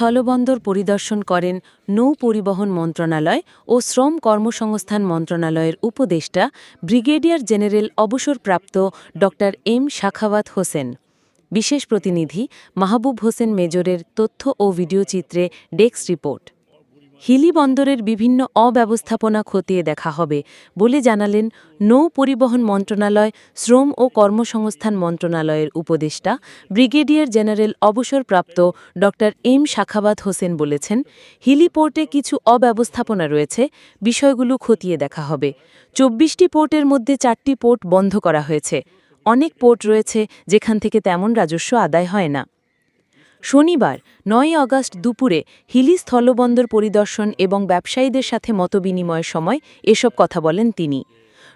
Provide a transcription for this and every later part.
স্থলবন্দর পরিদর্শন করেন নৌ পরিবহন মন্ত্রণালয় ও শ্রম কর্মসংস্থান মন্ত্রণালয়ের উপদেষ্টা ব্রিগেডিয়ার জেনারেল অবসরপ্রাপ্ত ড. এম. শাখাওয়াত হোসেন। বিশেষ প্রতিনিধি মাহবুব হোসেন মেজরের তথ্য ও ভিডিওচিত্রে ডেস্ক রিপোর্ট। হিলি বন্দরের বিভিন্ন অব্যবস্থাপনা খতিয়ে দেখা হবে বলে জানালেন নৌ পরিবহন মন্ত্রণালয়, শ্রম ও কর্মসংস্থান মন্ত্রণালয়ের উপদেষ্টা, ব্রিগেডিয়ার জেনারেল অবসরপ্রাপ্ত ড. এম শাখাবাত হোসেন বলেছেন, হিলি পোর্টে কিছু অব্যবস্থাপনা রয়েছে, বিষয়গুলো খতিয়ে দেখা হবে। চব্বিশটি পোর্টের মধ্যে চারটি পোর্ট বন্ধ করা হয়েছে। অনেক পোর্ট রয়েছে যেখান থেকে তেমন রাজস্ব আদায় হয় না। শনিবার নয় আগস্ট দুপুরে হিলি স্থলবন্দর পরিদর্শন এবং ব্যবসায়ীদের সাথে মতবিনিময়ের সময় এসব কথা বলেন তিনি।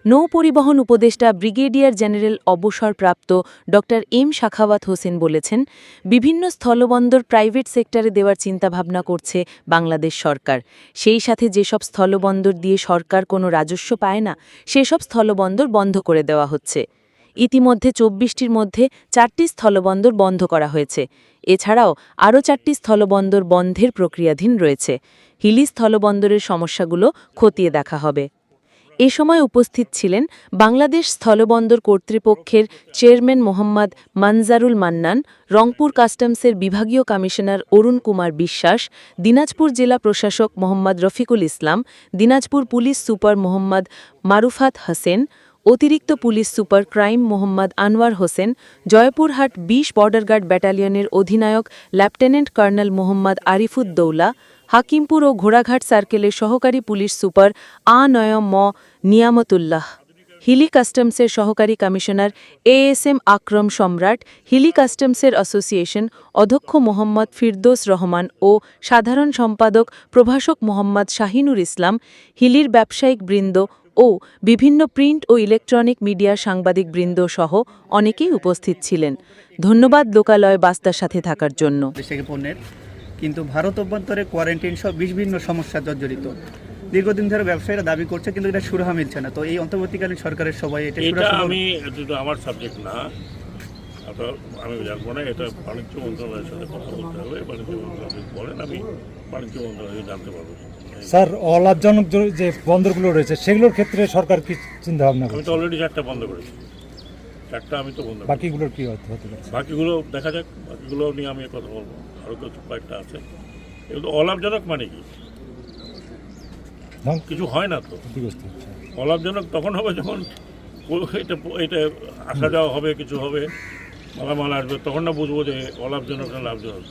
নৌ পরিবহন উপদেষ্টা ব্রিগেডিয়ার জেনারেল অবসরপ্রাপ্ত ড. এম শাখাওয়াত হোসেন বলেছেন, বিভিন্ন স্থলবন্দর প্রাইভেট সেক্টরে দেওয়ার চিন্তাভাবনা করছে বাংলাদেশ সরকার। সেই সাথে যেসব স্থলবন্দর দিয়ে সরকার কোনো রাজস্ব পায় না, সেসব স্থলবন্দর বন্ধ করে দেওয়া হচ্ছে। ইতিমধ্যে চব্বিশটির মধ্যে চারটি স্থলবন্দর বন্ধ করা হয়েছে। এছাড়াও আরও চারটি স্থলবন্দর বন্ধের প্রক্রিয়াধীন রয়েছে। হিলি স্থলবন্দরের সমস্যাগুলো খতিয়ে দেখা হবে। এ সময় উপস্থিত ছিলেন বাংলাদেশ স্থলবন্দর কর্তৃপক্ষের চেয়ারম্যান মোহাম্মদ মানজারুল মান্নান, রংপুর কাস্টমসের বিভাগীয় কমিশনার অরুণ কুমার বিশ্বাস, দিনাজপুর জেলা প্রশাসক মোহাম্মদ রফিকুল ইসলাম, দিনাজপুর পুলিশ সুপার মোহাম্মদ মারুফাত হোসেন অতিরিক্ত police super crime Mohammad Anwar Hossain, Joypurhat বিশ বর্ডার গার্ড ব্যাটালিয়নের অধিনায়ক লেফটেন্যান্ট কর্নেল মোহাম্মদ আরিফুদ্দৌলা, হাকিমপুর ও ঘোড়াঘাট সার্কেলের সহকারী পুলিশ সুপার আ ম. নিয়ামতুল্লাহ, হিলি কাস্টমসের সহকারী commissioner A S M Akram Samrat, Hili কাস্টমসের association অধ্যক্ষ মোহাম্মদ ফিরদোস রহমান ও সাধারণ সম্পাদক প্রভাষক মোহাম্মদ শাহিনুর ইসলাম, হিলির ব্যবসায়িক বৃন্দ ও বিভিন্ন প্রিন্ট ও ইলেকট্রনিক মিডিয়া সাংবাদিক বৃন্দ সহ অনেকেই উপস্থিত ছিলেন। ধন্যবাদ লোকালয় বাস্তার সাথে থাকার জন্য। পণ্যের। কিন্তু ভারত অভ্যন্তরে কোয়ারেন্টাইন সব বিভিন্ন সমস্যা জর্জরিত। দীর্ঘদিন ধরে ব্যবসায়ীরা দাবি করছে কিন্তু এটা সুরাহা মিলছে না। তো এই অন্তর্বর্তীকালীন সরকারের সবাই এটা এটা আমি আমার সাবজেক্ট না। আমি জানব না এটা বাণিজ্য মন্ত্রণালয়ের সাথে কথা বলতে হবে বাণিজ্য মন্ত্রণালয় বলেন আমি। বাণিজ্য মন্ত্রণালয় জানতে পারব স্যার অলাভজনক যে- বন্দরগুলো রয়েছে সেগুলোর ক্ষেত্রে সরকার কি চিন্তা ভাবনা আমি তো অলরেডি চারটা বন্ধ করেছি। চারটা আমি তো বন্ধ বাকিগুলোর কি হতে হতে পারে? বাকিগুলো দেখা যাক বাকিগুলো নিয়ে আমি কথা বলব। আরও কিছু কয়েকটা আছে। এগুলো অলাভজনক মানে কি? কিছু হয় না তো। অলাভজনক তখন হবে যখন এটা এটা আসা যাওয়া হবে কিছু হবে মালামাল আসবে তখন না বুঝব যে অলাভজনক না লাভজনক।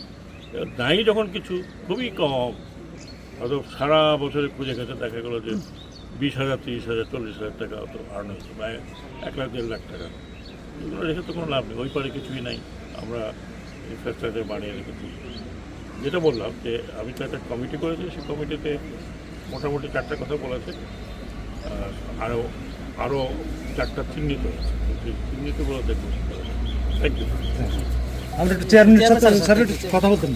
নাই যখন কিছু খুবই কম হয়তো সারা বছরে খুঁজে গেছে দেখা গেলো যে বিশ হাজার তিরিশ হাজার চল্লিশ হাজার টাকা তো আর্ন হয়েছে বা এক লাখ দেড় লাখ টাকা। এগুলো রেখে তো কোনো লাভ নেই ওই পারে কিছুই নাই আমরা ইনফ্রাস্ট্রাকচার বানিয়ে রেখেছি। যেটা বললাম যে আমি তো একটা কমিটি করেছি সেই কমিটিতে মোটামুটি চারটা কথা বলেছে আরও আরও চারটা চিহ্নিত আছে সেই চিহ্নিতগুলো দেখব। থ্যাংক ইউ আমরা একটু চেয়ারম্যানের সাথে স্যার একটু কথা বলতেন।